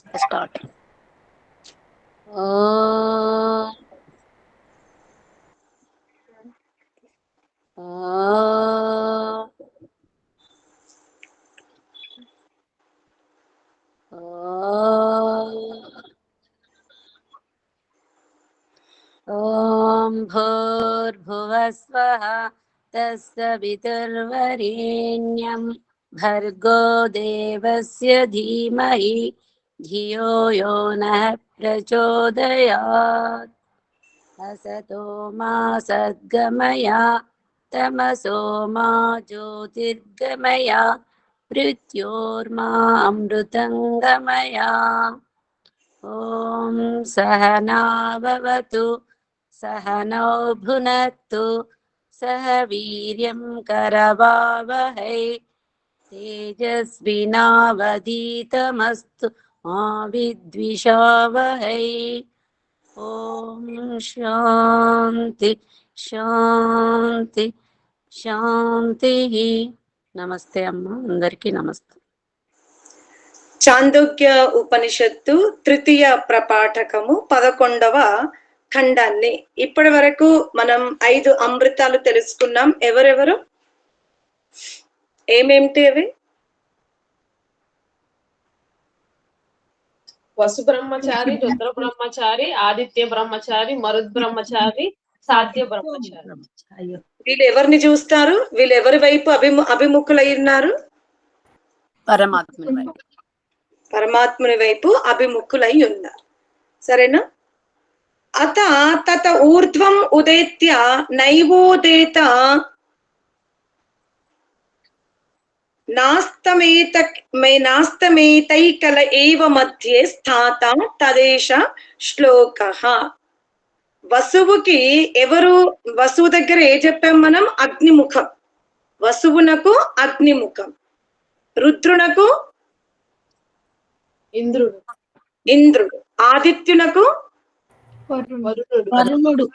Start भूर्भुवस्व uh, ॐ भर्गो देवस्य धीमहि धियो यो नः प्रचोदयात्। असतो मा सद्गमया तमसो मा ज्योतिर्गमया मृत्योर्मामृतङ्गमया ॐ सहनाववतु सहनौ भुनक्तु सह वीर्यं करवावहै। तेजस्विनावधीतमस्तु मा विद्विषावहै ॐ शान्ति శాంతి శాంతి నమస్తే అమ్మ అందరికీ నమస్తే చాందోగ్య ఉపనిషత్తు తృతీయ ప్రపాఠకము పదకొండవ ఖండాన్ని ఇప్పటి వరకు మనం ఐదు అమృతాలు తెలుసుకున్నాం ఎవరెవరు ఏమేమిటి అవి వసు బ్రహ్మచారి రుద్ర బ్రహ్మచారి ఆదిత్య బ్రహ్మచారి మరుద్ బ్రహ్మచారి సాధ్య బ్రహ్మచారి. అయ్యో. వీళ్ళు ఎవరిని చూస్తారు? వీళ్ళు ఎవరి వైపు అభిము అభిముఖులై ఉన్నారు? పరమాత్మని వైపు. పరమాత్ముని వైపు అభిముఖులై ఉన్నారు. సరేనా? అత తత ఊర్ధ్వం ఉదేత్య నైవోదేత నాస్తమేత మే నాస్తమేతైకల ఏవ మధ్యే స్థాత తదేశ శ్లోక వసువుకి ఎవరు వసువు దగ్గర ఏ చెప్పాం మనం అగ్నిముఖం వసువునకు అగ్నిముఖం రుద్రునకు ఇంద్రుడు ఇంద్రుడు ఆదిత్యునకు వరుణుడు వరుణుడు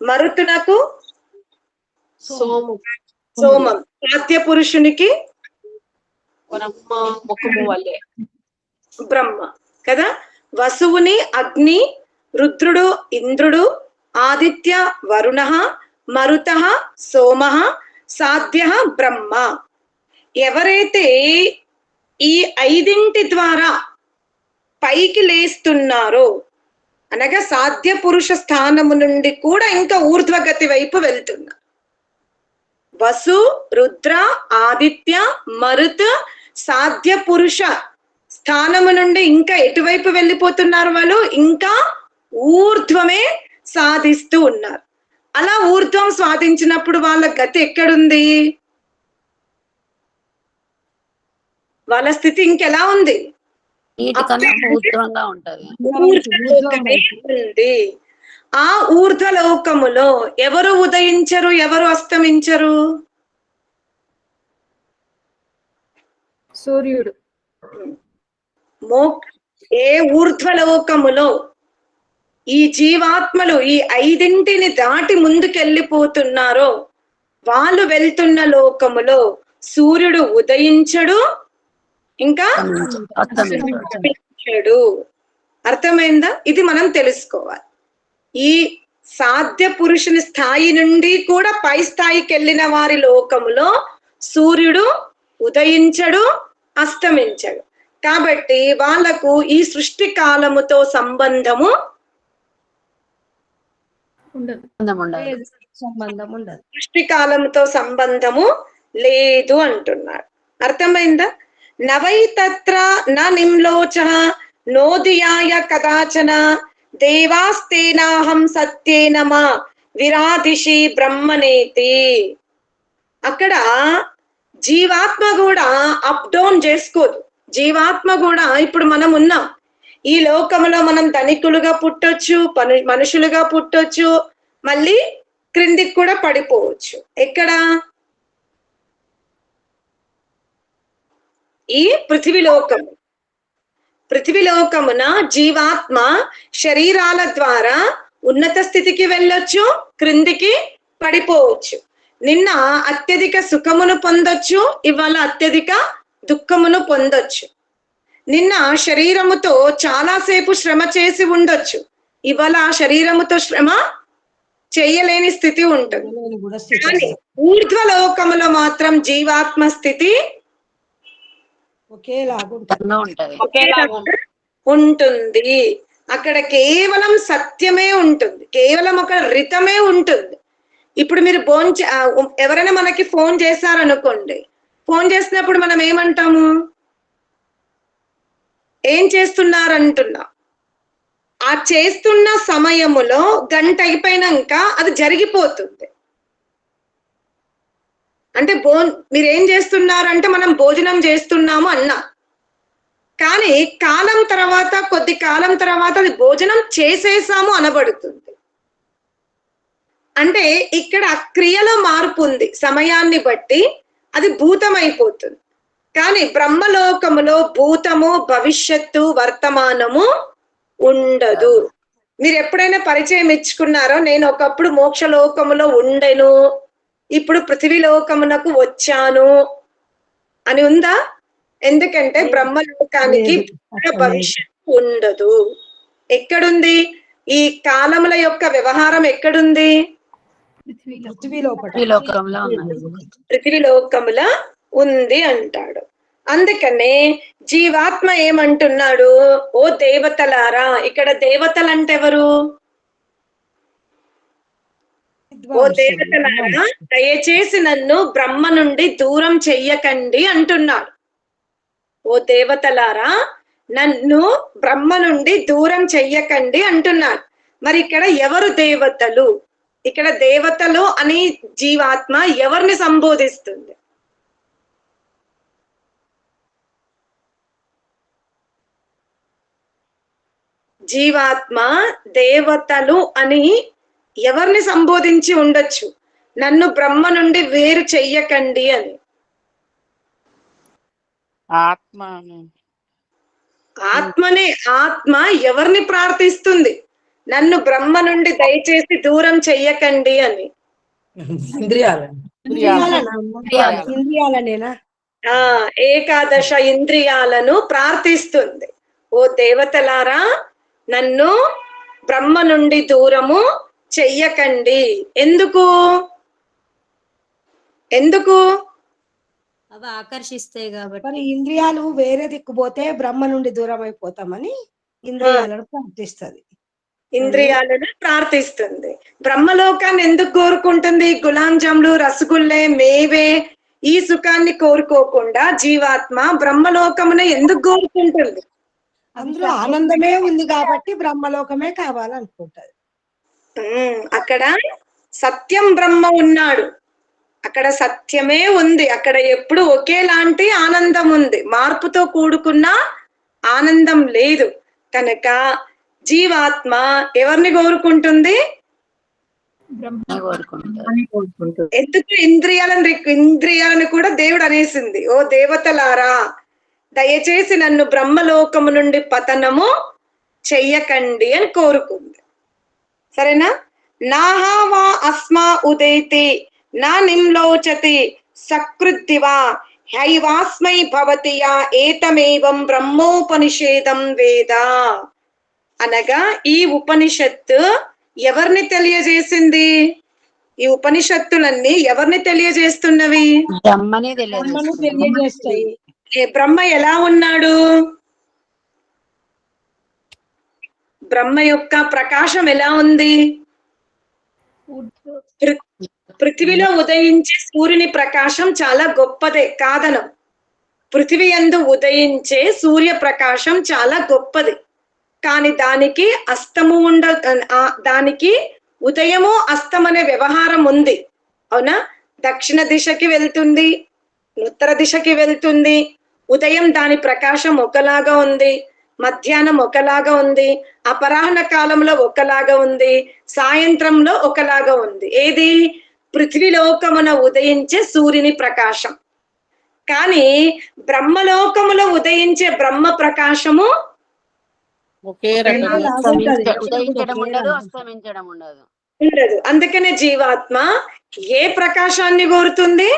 మరుతునకు సోము సోమం సాధ్య పురుషునికి పరమ ముఖము వలె. బ్రహ్మ. కదా? వసువుని అగ్ని రుద్రుడు ఇంద్రుడు ఆదిత్య వరుణ మరుత సోమ సాధ్య బ్రహ్మ. ఎవరైతే ఈ ఐదింటి ద్వారా పైకి లేస్తున్నారో అనగా సాధ్య పురుష స్థానము నుండి కూడా ఇంకా ఊర్ధ్వగతి వైపు వెళ్తున్నారు. వసు రుద్ర ఆదిత్య మరుత్ సాధ్య పురుష స్థానము నుండి ఇంకా ఎటువైపు వెళ్ళిపోతున్నారు వాళ్ళు? ఇంకా ఊర్ధ్వమే సాధిస్తూ ఉన్నారు. అలా ఊర్ధ్వం సాధించినప్పుడు వాళ్ళ గతి ఎక్కడుంది? వాళ్ళ స్థితి ఇంకెలా ఉంది? ఉంది. ఆ ఊర్ధ్వలోకములో ఎవరు ఉదయించరు ఎవరు అస్తమించరు? సూర్యుడు. మో ఏ ఊర్ధ్వలోకములో ఈ జీవాత్మలు ఈ ఐదింటిని దాటి ముందుకెళ్ళిపోతున్నారో వాళ్ళు వెళ్తున్న లోకములో సూర్యుడు ఉదయించడు ఇంకా అస్తమించడు. అర్థమైందా? ఇది మనం తెలుసుకోవాలి. ఈ సాధ్య పురుషుని స్థాయి నుండి కూడా పై స్థాయికి వెళ్ళిన వారి లోకములో సూర్యుడు ఉదయించడు అస్తమించడు కాబట్టి వాళ్ళకు ఈ సృష్టి కాలముతో సంబంధము సృష్టి కాలముతో సంబంధము లేదు అంటున్నాడు అర్థమైందా? నవై తత్ర న నిమ్లోచ నోదియాయ కదాచన దేవాస్తేనాహం సత్యేనమా విరాధిషి బ్రహ్మనేతి. అక్కడ జీవాత్మ కూడా అప్ డౌన్ చేసుకోదు. జీవాత్మ కూడా ఇప్పుడు మనం ఉన్నాం. ఈ లోకంలో మనం ధనికులుగా పుట్టొచ్చు పను మనుషులుగా పుట్టొచ్చు మళ్ళీ క్రిందికి కూడా పడిపోవచ్చు. ఎక్కడ? ఈ పృథివీలోకం. పృథివిలోకమున జీవాత్మ శరీరాల ద్వారా ఉన్నత స్థితికి వెళ్ళొచ్చు క్రిందికి పడిపోవచ్చు. నిన్న అత్యధిక సుఖమును పొందొచ్చు ఇవాళ అత్యధిక దుఃఖమును పొందొచ్చు. నిన్న శరీరముతో చాలాసేపు శ్రమ చేసి ఉండొచ్చు. ఇవాళ ఆ శరీరముతో శ్రమ చేయలేని స్థితి ఉంటుంది. కానీ. ఊర్ధ్వలోకములో మాత్రం జీవాత్మ స్థితి. ఉంటుంది. అక్కడ కేవలం సత్యమే ఉంటుంది. కేవలం ఒక రితమే ఉంటుంది. ఇప్పుడు మీరు ఫోన్ ఎవరైనా మనకి ఫోన్ చేశారనుకోండి ఫోన్ చేసినప్పుడు మనం ఏమంటాము? ఏం చేస్తున్నారంటున్నా. ఆ చేస్తున్న సమయములో గంట అయిపోయినాక అది జరిగిపోతుంది. అంటే భో మీరేం చేస్తున్నారంటే మనం భోజనం చేస్తున్నాము అన్నా. కానీ కాలం తర్వాత కొద్ది కాలం తర్వాత అది భోజనం చేసేసాము అనబడుతుంది. అంటే ఇక్కడ ఆ క్రియలో మార్పు ఉంది. సమయాన్ని బట్టి అది భూతమైపోతుంది. కానీ బ్రహ్మలోకములో భూతము భవిష్యత్తు వర్తమానము ఉండదు. మీరు ఎప్పుడైనా పరిచయం ఇచ్చుకున్నారో? నేను ఒకప్పుడు మోక్షలోకములో ఉండెను. ఇప్పుడు పృథివీ లోకమునకు వచ్చాను. అని ఉందా? ఎందుకంటే బ్రహ్మలోకానికి భవిష్యత్తు ఉండదు. ఎక్కడుంది? ఈ కాలముల యొక్క వ్యవహారం ఎక్కడుంది? పృథ్వీ లోపల ఈ లోకంలో ఉన్నది. పృథివీ లోకముల ఉంది అంటాడు. అందుకనే జీవాత్మ ఏమంటున్నాడు? ఓ దేవతలారా ఇక్కడ దేవతలు అంటే ఎవరు? ఓ దేవతలారా దయచేసి నన్ను బ్రహ్మ నుండి దూరం చెయ్యకండి అంటున్నాడు. ఓ దేవతలారా నన్ను బ్రహ్మ నుండి దూరం చెయ్యకండి అంటున్నాడు. మరి ఇక్కడ ఎవరు దేవతలు? ఇక్కడ దేవతలు అని జీవాత్మ ఎవరిని సంబోధిస్తుంది? జీవాత్మ దేవతలు అని ఎవరిని సంబోధించి ఉండొచ్చు? నన్ను బ్రహ్మ నుండి వేరు చెయ్యకండి అని. ఆత్మ ఆత్మనే ఆత్మ ఎవరిని ప్రార్థిస్తుంది? నన్ను బ్రహ్మ నుండి దయచేసి దూరం చెయ్యకండి అని. ఇంద్రియాలని. ఇంద్రియాలనా? ఇంద్రియాలనేనా? ఆ ఏకాదశ ఇంద్రియాలను ప్రార్థిస్తుంది. ఓ దేవతలారా నన్ను బ్రహ్మ నుండి దూరము చెయ్యకండి. ఎందుకు? ఎందుకు? అవి ఆకర్షిస్తాయి కాబట్టి. మరి ఇంద్రియాలు వేరే దిక్కుపోతే బ్రహ్మ నుండి దూరం అయిపోతామని ఇంద్రియాలను ప్రార్థిస్తుంది. ఇంద్రియాలను ప్రార్థిస్తుంది. బ్రహ్మలోకాన్ని ఎందుకు కోరుకుంటుంది? గులాం జాములు రసగుల్లే మేవే ఈ సుఖాన్ని కోరుకోకుండా జీవాత్మ బ్రహ్మలోకమున ఎందుకు కోరుకుంటుంది? అందులో ఆనందమే ఉంది కాబట్టి బ్రహ్మలోకమే కావాలనుకుంటది. అక్కడ సత్యం బ్రహ్మ ఉన్నాడు. అక్కడ సత్యమే ఉంది. అక్కడ ఎప్పుడు ఒకేలాంటి ఆనందం ఉంది. మార్పుతో కూడుకున్న ఆనందం లేదు. కనుక జీవాత్మ ఎవరిని కోరుకుంటుంది? ఎందుకు ఇంద్రియాలను ఇంద్రియాలను కూడా దేవుడు అనేసింది. ఓ దేవతలారా దయచేసి నన్ను బ్రహ్మలోకము నుండి పతనము చెయ్యకండి అని కోరుకుంది. సరేనా? నాహా వా అస్మా ఉదైతి నా నిమ్లోచతి సకృద్దివా హైవాస్మై భవతి యా ఏతమేవం బ్రహ్మోపనిషేదం వేద. అనగా ఈ ఉపనిషత్తు ఎవరిని తెలియజేసింది? ఈ ఉపనిషత్తులన్నీ ఎవరిని తెలియజేస్తున్నవి? బ్రహ్మనే తెలియజేస్తాయి. బ్రహ్మ ఎలా ఉన్నాడు? బ్రహ్మ యొక్క ప్రకాశం ఎలా ఉంది? పృథివిలో ఉదయించే సూర్యుని ప్రకాశం చాలా గొప్పదే కాదనం. పృథివి యందు ఉదయించే సూర్య ప్రకాశం చాలా గొప్పది. కానీ దానికి అస్తము ఉండ దానికి ఉదయము అస్తం అనే వ్యవహారం ఉంది. అవునా? దక్షిణ దిశకి వెళ్తుంది ఉత్తర దిశకి వెళ్తుంది ఉదయం దాని ప్రకాశం ఒకలాగా ఉంది మధ్యాహ్నం ఒకలాగా ఉంది అపరాహ్న కాలంలో ఒకలాగా ఉంది సాయంత్రంలో ఒకలాగా ఉంది. ఏది? పృథ్వీలోకమున ఉదయించే సూర్యుని ప్రకాశం. కానీ బ్రహ్మలోకములో ఉదయించే బ్రహ్మ ప్రకాశము ఒకే ఉదయించడం ఉండదు అస్తమించడం ఉండదు. ఉండదు. అందుకనే జీవాత్మ ఏ ప్రకాశాన్ని కోరుతుంది.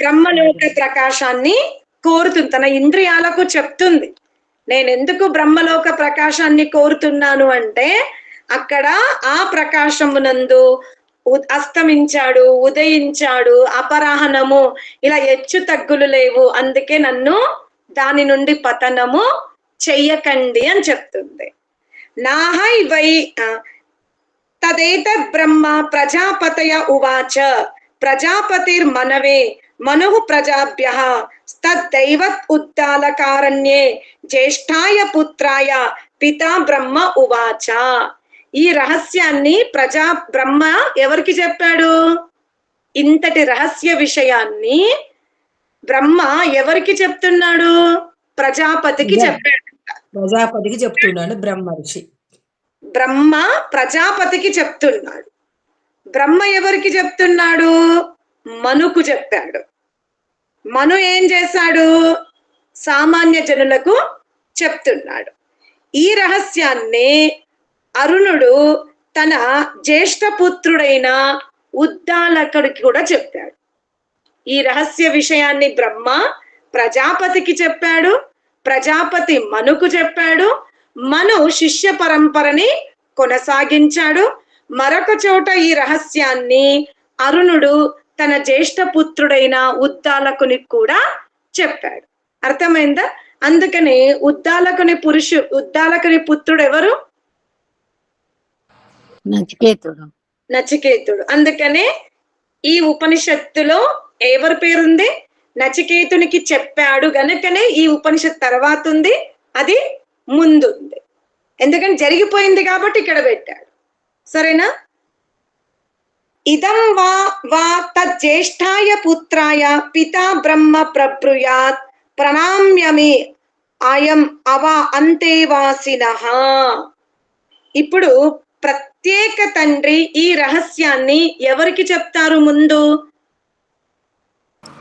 బ్రహ్మలోక ప్రకాశాన్ని కోరుతుంది. తన ఇంద్రియాలకు చెప్తుంది. నేను ఎందుకు బ్రహ్మలోక ప్రకాశాన్ని కోరుతున్నాను అంటే అక్కడ ఆ ప్రకాశమునందు అస్తమించాడు ఉదయించాడు అపరాహనము ఇలా హెచ్చు తగ్గులు లేవు. అందుకే నన్ను దాని నుండి పతనము చెయ్యకండి అని చెప్తుంది. నాహై వై తదేత తదేతద్ బ్రహ్మ ప్రజాపతయ ఉవాచ ప్రజాపతిర్ మనవే మను ప్రజాభ్య తద్దైవత్ ఉద్దాలకారణ్యే జ్యేష్ఠాయ పుత్రాయ పితా బ్రహ్మ ఉవాచ. ఈ రహస్యాన్ని ప్రజా బ్రహ్మ ఎవరికి చెప్పాడు? ఇంతటి రహస్య విషయాన్ని బ్రహ్మ ఎవరికి చెప్తున్నాడు? ప్రజాపతికి. చెప్పాడు. ప్రజాపతికి చెప్తున్నాడు బ్రహ్మ ఋషి. బ్రహ్మ ప్రజాపతికి చెప్తున్నాడు. బ్రహ్మ ఎవరికి చెప్తున్నాడు? మనుకు చెప్పాడు. మను ఏం చేశాడు? సామాన్య జనులకు చెప్తున్నాడు. ఈ రహస్యాన్ని అరుణుడు తన జ్యేష్ఠ పుత్రుడైన ఉద్దాలకుడికి కూడా చెప్పాడు. ఈ రహస్య విషయాన్ని బ్రహ్మ ప్రజాపతికి చెప్పాడు ప్రజాపతి మనుకు చెప్పాడు మను శిష్య పరంపరని కొనసాగించాడు. మరొక చోట ఈ రహస్యాన్ని అరుణుడు తన జ్యేష్ఠ పుత్రుడైన ఉద్దాలకుని కూడా చెప్పాడు. అర్థమైందా? అందుకని ఉద్దాలకుని పురుషు ఉద్దాలకుని పుత్రుడు ఎవరు నచికేతుడు. నచికేతుడు. అందుకనే ఈ ఉపనిషత్తులో ఎవరి పేరుంది? నచికేతునికి చెప్పాడు గనుకనే ఈ ఉపనిషత్ తర్వాత ఉంది అది ముందుంది ఎందుకని జరిగిపోయింది కాబట్టి ఇక్కడ పెట్టాడు. సరేనా? ఇదం వా వా తజ్యేష్ఠాయ పుత్రాయ పితా బ్రహ్మ ప్రబ్రుయాత్ ప్రణామ్యమి అయం అవ అంతేవాసిన ఇప్పుడు ప్రత్యేక తండ్రి ఈ రహస్యాన్ని ఎవరికి చెప్తారు ముందు?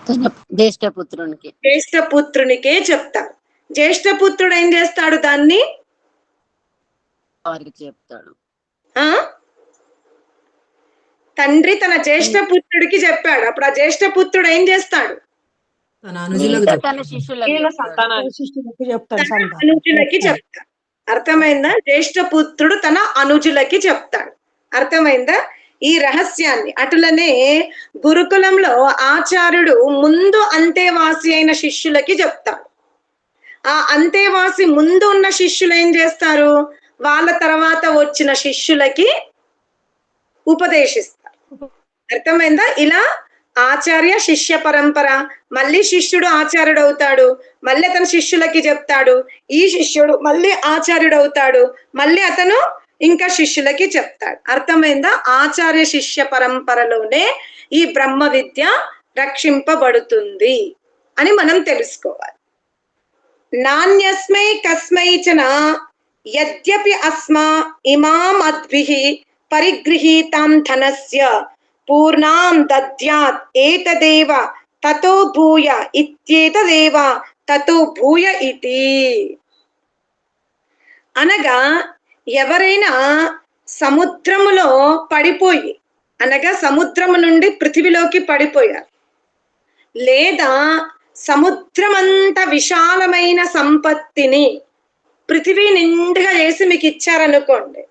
తన జ్యేష్ఠ పుత్రునికి జ్యేష్ఠ పుత్రునికే చెప్తారు జ్యేష్ఠ పుత్రుడు ఏం చేస్తాడు దాన్ని? వారికి చెప్తాడు. ఆ? తండ్రి తన జ్యేష్ఠ పుత్రుడికి చెప్పాడు. అప్పుడు ఆ జ్యేష్ఠ పుత్రుడు ఏం చేస్తాడు? తన అనుజులకు చెప్తాడు. అర్థమైందా? జ్యేష్ఠ పుత్రుడు తన అనుజులకి చెప్తాడు. అర్థమైందా? ఈ రహస్యాన్ని. అటులనే గురుకులంలో ఆచార్యుడు ముందు అంతేవాసి అయిన శిష్యులకి చెప్తాడు. ఆ అంతేవాసి ముందు ఉన్న శిష్యులు ఏం చేస్తారు? వాళ్ళ తర్వాత వచ్చిన శిష్యులకి ఉపదేశిస్తారు. అర్థమైందా? ఇలా ఆచార్య శిష్య పరంపర. మళ్ళీ శిష్యుడు ఆచార్యుడు అవుతాడు మళ్ళీ అతను శిష్యులకి చెప్తాడు. ఈ శిష్యుడు మళ్ళీ ఆచార్యుడు అవుతాడు మళ్ళీ అతను ఇంకా శిష్యులకి చెప్తాడు. అర్థమైందా? ఆచార్య శిష్య పరంపరలోనే ఈ బ్రహ్మ విద్య రక్షింపబడుతుంది అని మనం తెలుసుకోవాలి. నాణ్యస్మై కస్మైచన యద్యపి అస్మా ఇమాం అద్భి పరిగృహీతాం ధనస్య పూర్ణాం దద్యాత్ ఏతదేవ తతో భూయ ఇత్యేతదేవ తతో భూయ ఇది అనగా ఎవరైనా సముద్రములో పడిపోయి అనగా సముద్రము నుండి పృథివిలోకి పడిపోయారు. లేదా సముద్రమంత విశాలమైన సంపత్తిని పృథివీ నిండుగా చేసి మీకు ఇచ్చారనుకోండి.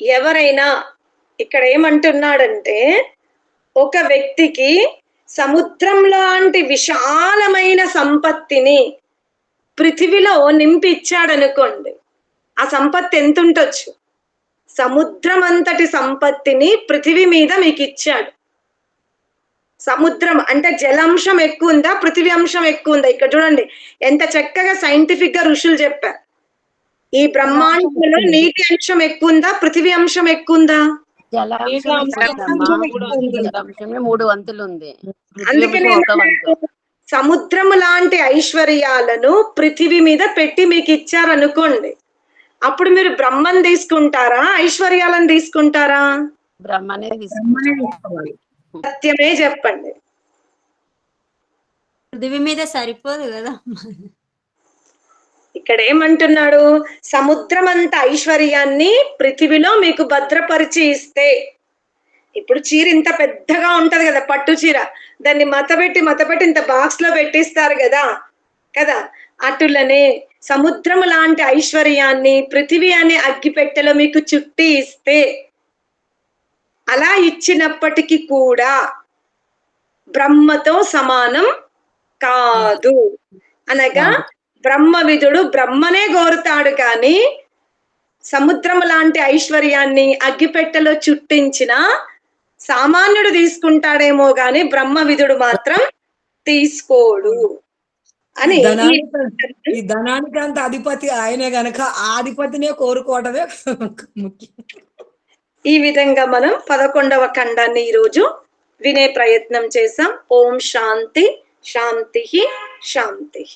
ఎవరైనా ఇక్కడ ఏమంటున్నాడంటే ఒక వ్యక్తికి సముద్రం లాంటి విశాలమైన సంపత్తిని పృథివిలో నింపిచ్చాడనుకోండి ఆ సంపత్తి ఎంత ఉండొచ్చు సముద్రం అంతటి సంపత్తిని పృథివీ మీద మీకు ఇచ్చాడు సముద్రం అంటే జలాంశం ఎక్కువ ఉందా పృథివీ అంశం ఎక్కువ ఉందా ఇక్కడ చూడండి ఎంత చక్కగా సైంటిఫిక్గా ఋషులు చెప్పారు. ఈ బ్రహ్మాండంలో నీటి అంశం ఎక్కువ ఉందా పృథివీ అంశం ఎక్కువ ఉందా మూడు వంతులు. జలాంశంలో మూడు వంతులు ఉంది. అందుకనే సముద్రము లాంటి ఐశ్వర్యాలను పృథివీ మీద పెట్టి మీకు ఇచ్చారనుకోండి. అప్పుడు మీరు బ్రహ్మం తీసుకుంటారా? ఐశ్వర్యాలను తీసుకుంటారా? బ్రహ్మనే సత్యమే చెప్పండి. పృథివీ మీద సరిపోదు కదా. ఇక్కడ ఏమంటున్నాడు సముద్రం అంత ఐశ్వర్యాన్ని పృథివిలో మీకు భద్రపరిచి ఇస్తే. ఇప్పుడు చీర ఇంత పెద్దగా ఉంటది కదా పట్టు చీర. దాన్ని మతపెట్టి మతపెట్టి ఇంత బాక్స్లో పెట్టిస్తారు కదా కదా? అటులనే సముద్రము లాంటి ఐశ్వర్యాన్ని పృథివీ అనే అగ్గిపెట్టెలో మీకు చుట్టి ఇస్తే. అలా ఇచ్చినప్పటికీ కూడా బ్రహ్మతో సమానం కాదు. అనగా బ్రహ్మవిధుడు బ్రహ్మనే కోరుతాడు కానీ సముద్రం లాంటి ఐశ్వర్యాన్ని అగ్గిపెట్టెలో చుట్టించిన సామాన్యుడు తీసుకుంటాడేమో గాని బ్రహ్మవిధుడు మాత్రం తీసుకోడు. అని ఈ- ధనానికి అంత అధిపతి ఆయనే గనక ఆ అధిపతినే కోరుకోవటమే ముఖ్యం. ఈ విధంగా మనం పదకొండవ ఖండాన్ని ఈరోజు వినే ప్రయత్నం చేసాం ఓం శాంతి శాంతి శాంతి.